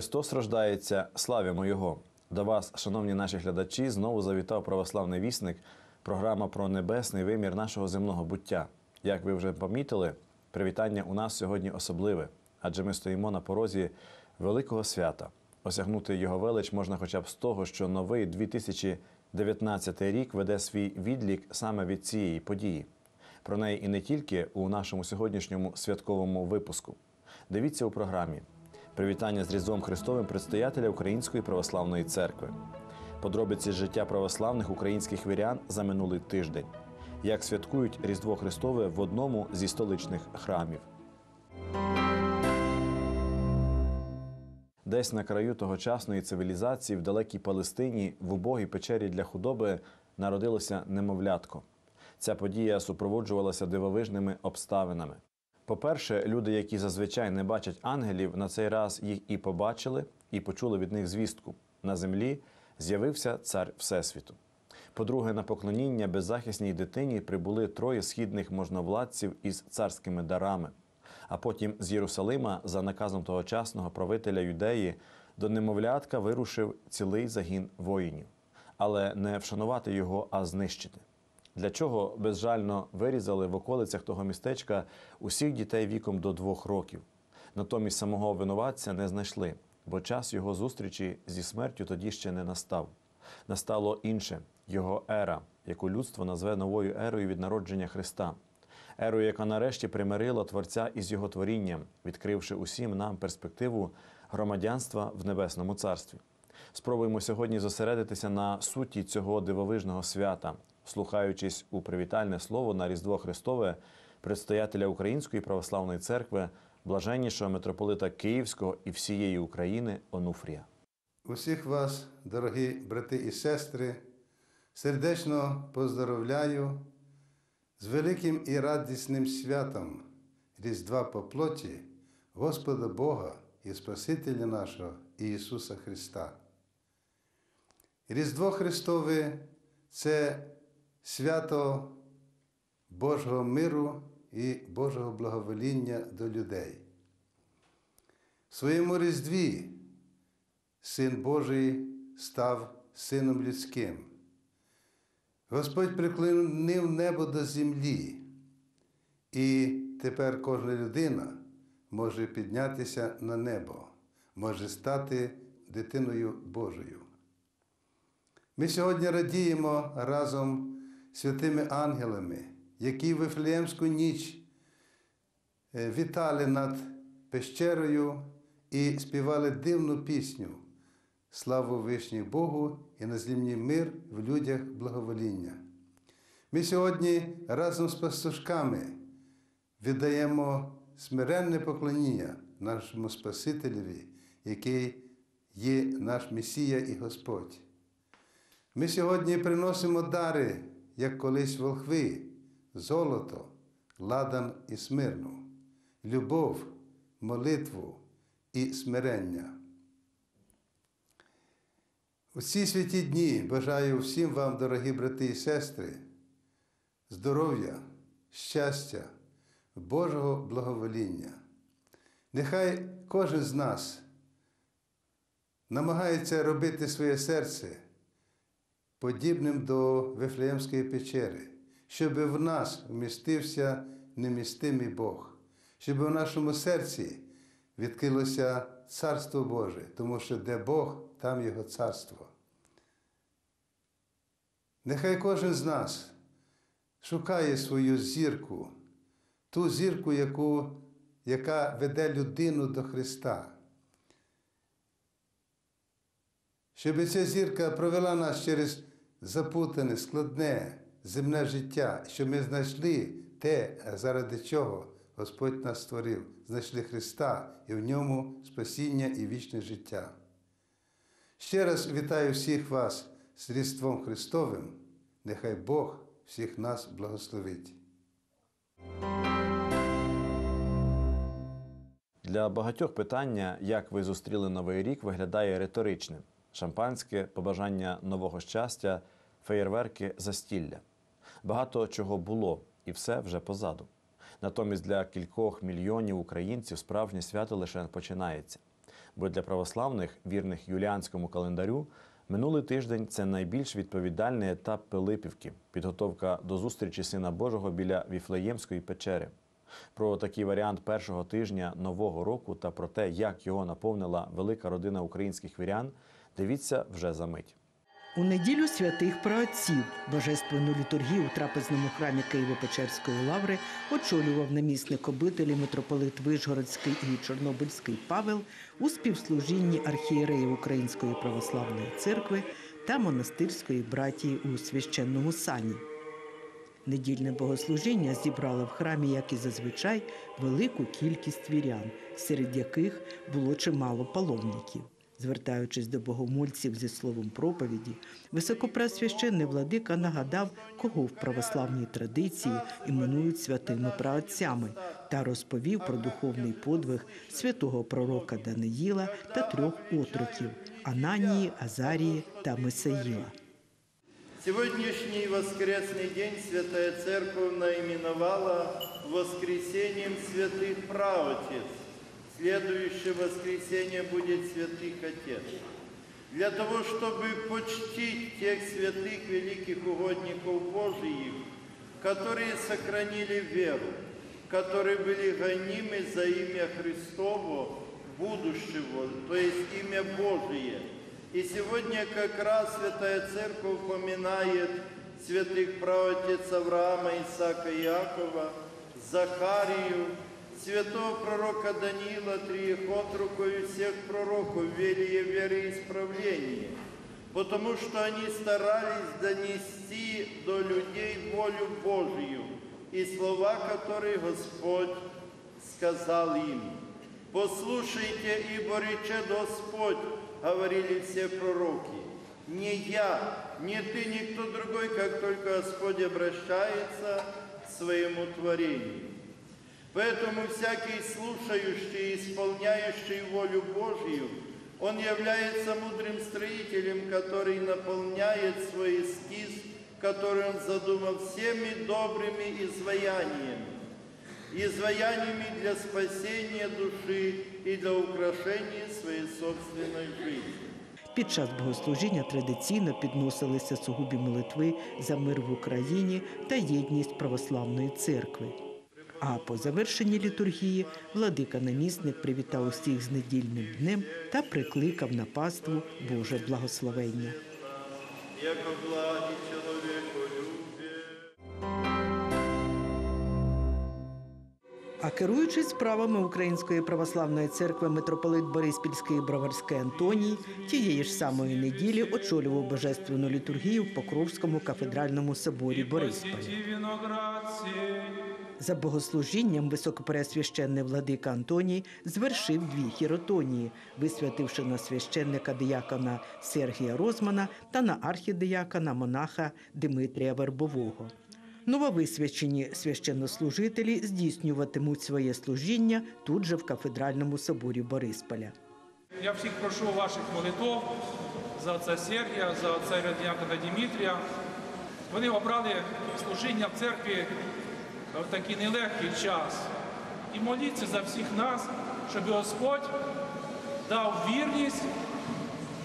Христос рождається, славімо Його! До вас, шановні наші глядачі, знову завітав православний вісник, програма про небесний вимір нашого земного буття. Як ви вже помітили, привітання у нас сьогодні особливе, адже ми стоїмо на порозі великого свята. Осягнути його велич можна хоча б з того, що новий 2019 рік веде свій відлік саме від цієї події. Про неї і не тільки у нашому сьогоднішньому святковому випуску. Дивіться у програмі. Привітання з Різдвом Христовим предстоятеля Української православної церкви. Подробиці життя православних українських вірян за минулий тиждень. Як святкують Різдво Христове в одному зі столичних храмів. Десь на краю тогочасної цивілізації в далекій Палестині в убогій печері для худоби народилося немовлятко. Ця подія супроводжувалася дивовижними обставинами. По-перше, люди, які зазвичай не бачать ангелів, на цей раз їх і побачили, і почули від них звістку. На землі з'явився цар Всесвіту. По-друге, на поклоніння беззахисній дитині прибули троє східних можновладців із царськими дарами. А потім з Єрусалима, за наказом тогочасного правителя юдеї, до немовлятка вирушив цілий загін воїнів, але не вшанувати його, а знищити. Для чого безжально вирізали в околицях того містечка усіх дітей віком до двох років. Натомість самого винуватця не знайшли, бо час його зустрічі зі смертю тоді ще не настав. Настало інше його ера, яку людство назве новою ерою від народження Христа. Ерою, яка нарешті примирила Творця із його творінням, відкривши усім нам перспективу громадянства в Небесному Царстві. Спробуємо сьогодні зосередитися на суті цього дивовижного свята, слухаючись у привітальне слово на Різдво Христове предстоятеля Української православної церкви, блаженнішого митрополита Київського і всієї України Онуфрія. Усіх вас, дорогі брати і сестри, сердечно поздоровляю з великим і радісним святом Різдва по плоті Господа Бога і Спасителя нашого Ісуса Христа. Різдво Христове це свято Божого миру і Божого благовоління до людей. В своєму Різдві Син Божий став Сином людським. Господь приклонив небо до землі, і тепер кожна людина може піднятися на небо, може стати дитиною Божою. Ми сьогодні радіємо разом святими ангелами, які в Вифлеємську ніч е, вітали над пещерою і співали дивну пісню. Славу вишній Богу і на землі мир в людях благовоління. Ми сьогодні разом з пастушками віддаємо смиренне поклоніння нашому Спасителеві, який є наш Месія і Господь. Ми сьогодні приносимо дари, як колись волхви, золото, ладан і смирну, любов, молитву і смирення. У ці святі дні бажаю всім вам, дорогі брати і сестри, здоров'я, щастя, Божого благовоління. Нехай кожен з нас намагається робити своє серце подібним до Вифлеємської печери, щоб в нас вмістився немістимий Бог, щоб в нашому серці відкрилося Царство Боже, тому що де Бог, там Його царство. Нехай кожен з нас шукає свою зірку, ту зірку, яку, яка веде людину до Христа. Щоб ця зірка провела нас через запутане, складне земне життя, щоб ми знайшли те, заради чого Господь нас створив, знайшли Христа і в ньому спасіння і вічне життя. Ще раз вітаю всіх вас з Різдвом Христовим. Нехай Бог всіх нас благословить. Для багатьох питання, як ви зустріли новий рік, виглядає риторичним: шампанське, побажання нового щастя, феєрверки, застілля. Багато чого було, і все вже позаду. Натомість для кількох мільйонів українців справжнє свято лише починається. Бо для православних, вірних юліанському календарю, минулий тиждень це найбільш відповідальний етап Пилипівки підготовка до зустрічі Сина Божого біля Віфлеємської печери. Про такий варіант першого тижня нового року та про те, як його наповнила велика родина українських вірян, дивіться вже за мить. У неділю святих праотців божественну літургію у трапезному храмі Києво-Печерської лаври очолював намісник обителі митрополит Вишгородський і Чорнобильський Павел у співслужінні архієреїв Української православної церкви та монастирської братії у священному сані. Недільне богослужіння зібрало в храмі, як і зазвичай, велику кількість вірян, серед яких було чимало паломників. Звертаючись до богомольців зі словом проповіді, високопресвященний владика нагадав, кого в православній традиції іменують святими праотцями, та розповів про духовний подвиг святого пророка Даниїла та трьох отроків Ананії, Азарії та Месаїла. Сегодняшний воскресный день Святая Церковь наименовала воскресением святых правотец. Следующее воскресенье будет святых Отец. Для того, чтобы почтить тех святых великих угодников Божиих, которые сохранили веру, которые были гонимы за имя Христово будущего, то есть имя Божие. И сегодня как раз Святая Церковь упоминает святых праотец Авраама, Исаака Иакова, Захарию, святого пророка Даниила, триих отроков и всех пророков, велие веры и исправления, потому что они старались донести до людей волю Божию и слова, которые Господь сказал им. Послушайте, ибо рече Господь, говорили все пророки. Не я, не ты, никто другой, как только Господь обращается к своему творению. Поэтому всякий слушающий и исполняющий волю Божью, он является мудрым строителем, который наполняет свой эскиз, который он задумал всеми добрыми изваяниями изваяниями для спасения души и для украшения своей собственной жизни. Під час богослужіння традиційно підносилися сугубі молитви за мир в Україні та єдність православної церкви. А по завершенні літургії владика-намісник привітав усіх з недільним днем та прикликав на паству Боже благословення. А керуючись справами Української православної церкви митрополит Бориспільський Броварський Антоній тієї ж самої неділі очолював божественну літургію в Покровському кафедральному соборі Борисполя. За богослужінням високопересвященний владика Антоній звершив дві хіротонії, висвятивши на священника диякона Сергія Розмана та на архідиякона монаха Димитрія Вербового. Нововисвячені священнослужителі здійснюватимуть своє служіння тут же в кафедральному соборі Борисполя. Я всіх прошу ваших молитв за отця Сергія, за отця Радіакона Дімітрія. Вони обрали служіння в церкві в такий нелегкий час. І моліться за всіх нас, щоб Господь дав вірність,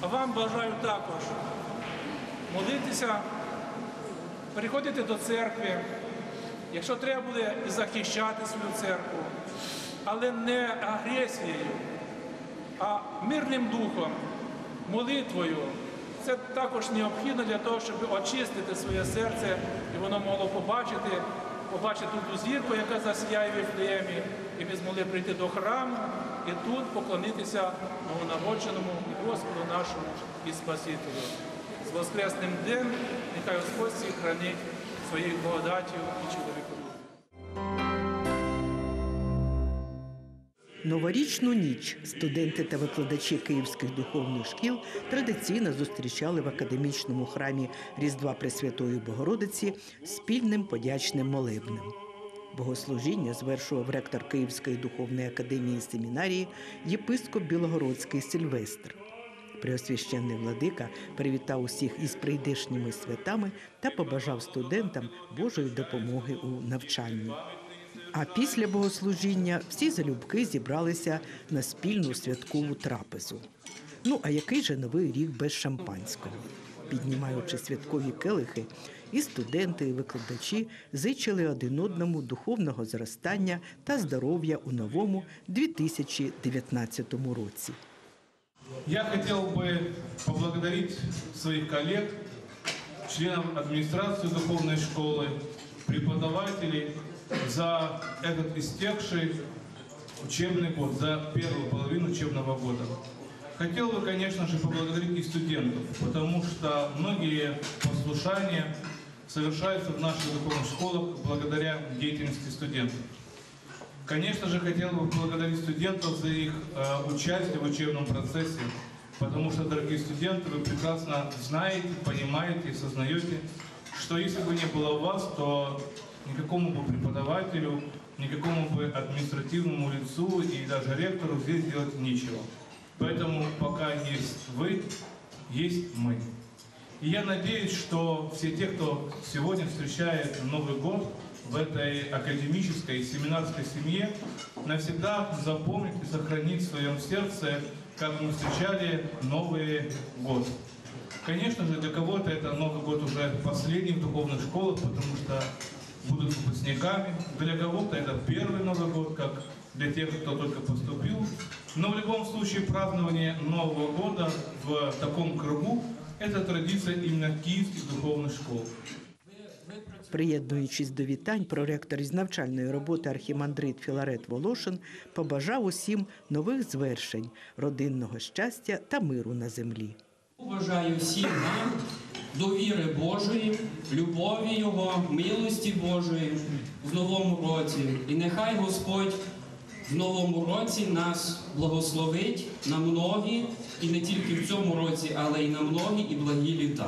а вам бажаю також молитися, приходити до церкви, якщо треба буде захищати свою церкву, але не агресією, а мирним духом, молитвою. Це також необхідно для того, щоб очистити своє серце, і воно могло побачити, побачити ту зірку, яка засіяє в Віфлеємі, і ми змогли прийти до храму і тут поклонитися новонародженому і Господу нашому і Спасителю. З Воскресним днем нехай Господь всіх хранить своєю благодаттю і чоловіком. Новорічну ніч студенти та викладачі київських духовних шкіл традиційно зустрічали в академічному храмі Різдва Пресвятої Богородиці спільним подячним молебнем. Богослужіння звершував ректор Київської духовної академії семінарії єпископ Білогородський Сильвестр. Преосвященний владика привітав усіх із прийдешніми святами та побажав студентам Божої допомоги у навчанні. А після богослужіння всі залюбки зібралися на спільну святкову трапезу. Ну а який же новий рік без шампанського? Піднімаючи святкові келихи, і студенти, і викладачі зичили один одному духовного зростання та здоров'я у новому 2019 році. Я хотел бы поблагодарить своих коллег, членов администрации духовной школы, преподавателей за этот истекший учебный год, за первую половину учебного года. Хотел бы, конечно же, поблагодарить и студентов, потому что многие послушания совершаются в наших духовных школах благодаря деятельности студентов. Конечно же, хотел бы поблагодарить студентов за их э, участие в учебном процессе, потому что, дорогие студенты, вы прекрасно знаете, понимаете и сознаете, что если бы не было вас, то никакому бы преподавателю, никакому бы административному лицу и даже ректору здесь делать нечего. Поэтому пока есть вы, есть мы. И я надеюсь, что все те, кто сегодня встречает Новый год в этой академической и семинарской семье, навсегда запомнит и сохранит в своем сердце, как мы встречали Новый год. Конечно же, для кого-то это Новый год уже последний в духовных школах, потому что будут выпускниками. Для кого-то это первый Новый год, как для тех, кто только поступил. Но в любом случае празднование Нового года в таком кругу – это традиция именно киевских духовных школ. Приєднуючись до вітань, проректор із навчальної роботи архімандрит Філарет Волошин побажав усім нових звершень, родинного щастя та миру на землі. Бажаю всім нам довіри Божої, любові Його, милості Божої в новому році. І нехай Господь в новому році нас благословить на многі, і не тільки в цьому році, але й на многі і благі літа.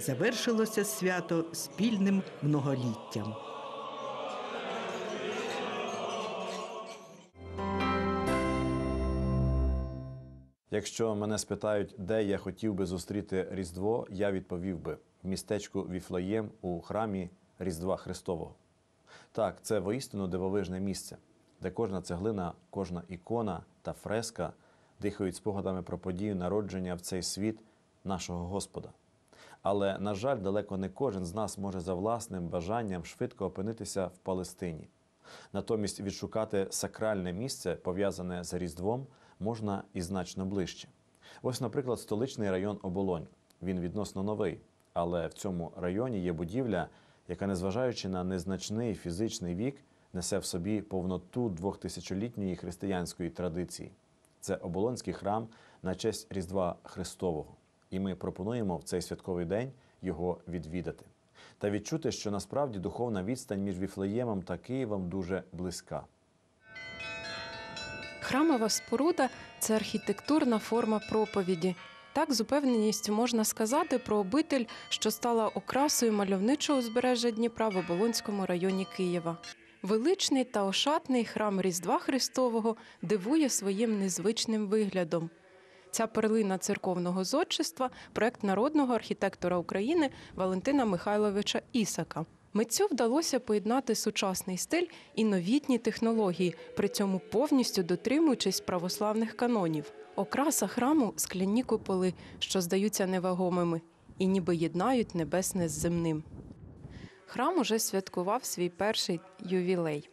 Завершилося свято спільним многоліттям. Якщо мене спитають, де я хотів би зустріти Різдво, я відповів би в містечку Віфлеєм у храмі Різдва Христового. Так, це воістину дивовижне місце, де кожна цеглина, кожна ікона та фреска дихають спогадами про подію народження в цей світ нашого Господа. Але, на жаль, далеко не кожен з нас може за власним бажанням швидко опинитися в Палестині. Натомість відшукати сакральне місце, пов'язане з Різдвом, можна і значно ближче. Ось, наприклад, столичний район Оболонь. Він відносно новий, але в цьому районі є будівля, яка, незважаючи на незначний фізичний вік, несе в собі повноту двохтисячолітньої християнської традиції. Це Оболонський храм на честь Різдва Христового. І ми пропонуємо в цей святковий день його відвідати та відчути, що насправді духовна відстань між Віфлеємом та Києвом дуже близька. Храмова споруда це архітектурна форма проповіді. Так, з упевненістю можна сказати про обитель, що стала окрасою мальовничого узбережжя Дніпра в Оболонському районі Києва. Величний та ошатний храм Різдва Христового дивує своїм незвичним виглядом. Ця перлина церковного зодчества проект народного архітектора України Валентина Михайловича Ісака. Митцю вдалося поєднати сучасний стиль і новітні технології, при цьому повністю дотримуючись православних канонів. Окраса храму скляні куполи, що здаються невагомими, і ніби єднають небесне з земним. Храм уже святкував свій перший ювілей.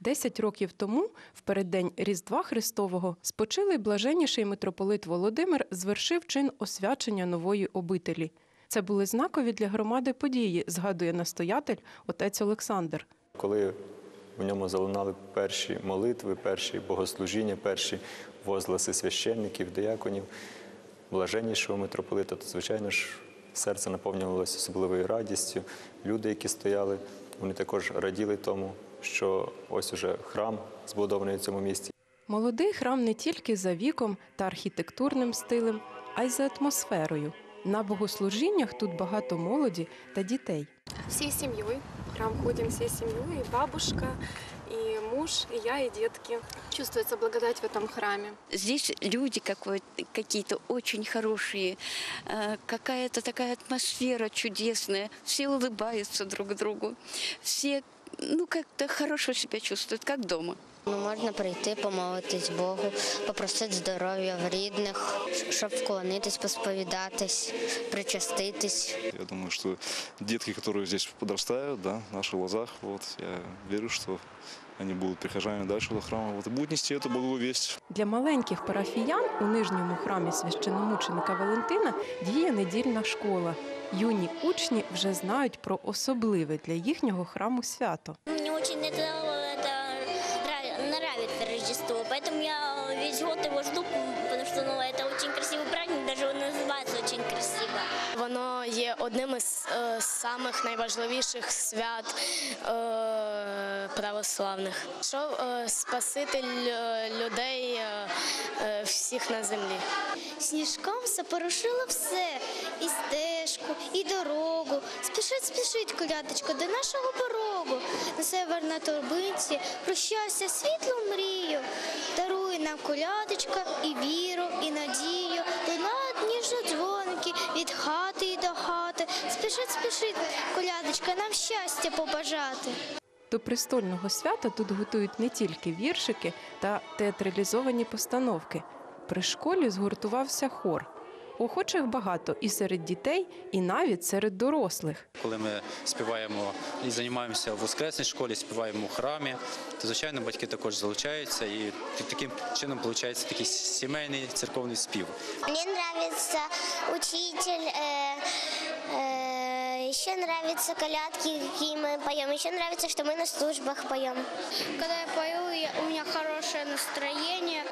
Десять років тому, в переддень Різдва Христового, спочилий блаженніший митрополит Володимир звершив чин освячення нової обителі. Це були знакові для громади події, згадує настоятель отець Олександр. Коли в ньому залунали перші молитви, перші богослужіння, перші возгласи священників, дияконів, блаженнішого митрополита, то, звичайно ж, серце наповнювалося особливою радістю. Люди, які стояли, вони також раділи тому, що ось уже храм збудований в цьому місті. Молодий храм не тільки за віком та архітектурним стилем, а й за атмосферою. На богослужіннях тут багато молоді та дітей. всей семьей. В храм ходим всей семьей, и бабушка, и муж, и я, и детки. Чувствуется благодать в этом храме. Здесь люди какой- какие-то очень хорошие, э, какая-то такая атмосфера чудесная. Все улыбаются друг другу, все ну, как-то хорошо себя чувствует, как дома. Ну, можна прийти, помолитись Богу, попросити здоров'я в рідних, щоб вклонитись, посповідатись, причаститись. Я думаю, что детки, которые здесь подрастают, да, в наших глазах, вот, я верю, что они будут прихожанами дальше до храма, вот, и будут нести эту благую весть. Для маленьких парафіян у нижньому храмі священомученика Валентина діє недільна школа. Юні учні вже знають про особливе для їхнього храму свято. Мне очень это, поэтому я весь год его жду, одним із е, самих найважливіших свят е, православних. Що е, Спаситель е, людей е, е, всіх на землі. Сніжком запорошило все, і стежку, і дорогу. Спішить, спішить, колядочко, до нашого порогу. Несе верна торбинці, про щастя, світлу мрію. Дарує нам колядочка і віру, і надію. Лунають ніжно дзвоники від хати до хати. Спішить, спішить, колядочка, нам щастя побажати. До престольного свята тут готують не тільки віршики та театралізовані постановки. При школі згуртувався хор. Охочих багато і серед дітей, і навіть серед дорослих. Коли ми співаємо і займаємося в воскресній школі, співаємо в храмі, то звичайно батьки також залучаються, і таким чином виходить такий сімейний церковний спів. Мне нравится учитель, э, еще нравятся колядки, какие мы поем, еще нравится, что мы на службах поем. Когда я пою, у меня хорошее настроение.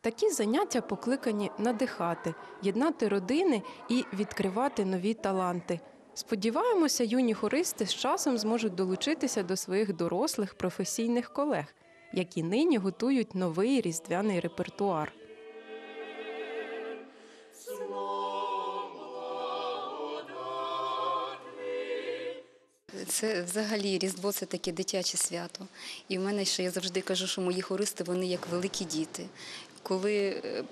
Такі заняття покликані надихати, єднати родини і відкривати нові таланти. Сподіваємося, юні хористи з часом зможуть долучитися до своїх дорослих професійних колег, які нині готують новий різдвяний репертуар. Це взагалі Різдво це таке дитяче свято. І в мене ще я завжди кажу, що мої хористи вони як великі діти. Коли е,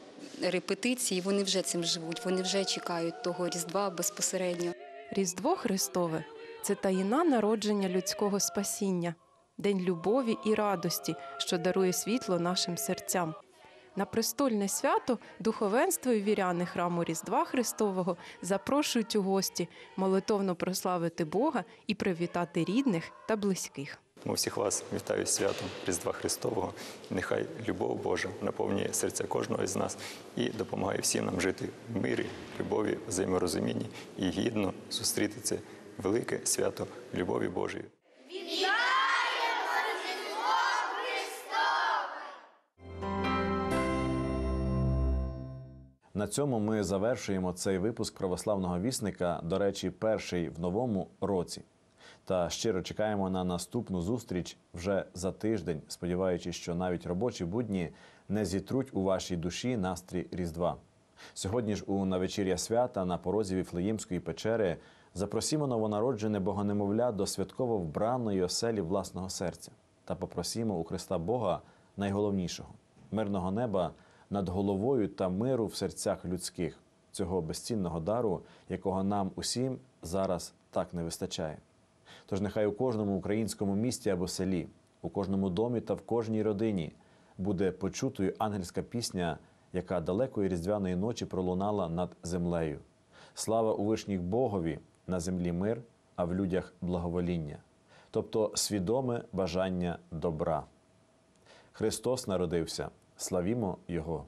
репетиції, вони вже цим живуть, вони вже чекають того Різдва безпосередньо. Різдво Христове це таїна народження людського спасіння, день любові і радості, що дарує світло нашим серцям. На престольне свято духовенство і віряни храму Різдва Христового запрошують у гості молитовно прославити Бога і привітати рідних та близьких. Тому всіх вас вітаю святом Різдва Христового. Нехай любов Божа наповнює серця кожного із нас і допомагає всім нам жити в мирі, любові, взаєморозумінні і гідно зустріти це велике свято любові Божої. На цьому ми завершуємо цей випуск православного вісника, до речі, перший в новому році. Та щиро чекаємо на наступну зустріч вже за тиждень, сподіваючись, що навіть робочі будні не зітруть у вашій душі настрій Різдва. Сьогодні ж у навечір'я свята на порозі Віфлеємської печери запросімо новонароджене богонемовля до святково вбраної оселі власного серця та попросімо у Христа Бога найголовнішого мирного неба над головою та миру в серцях людських, цього безцінного дару, якого нам усім зараз так не вистачає. Тож нехай у кожному українському місті або селі, у кожному домі та в кожній родині буде почутою ангельська пісня, яка далекої різдвяної ночі пролунала над землею. Слава у вишніх Богові, на землі мир, а в людях благовоління, тобто свідоме бажання добра. Христос народився, славімо Його!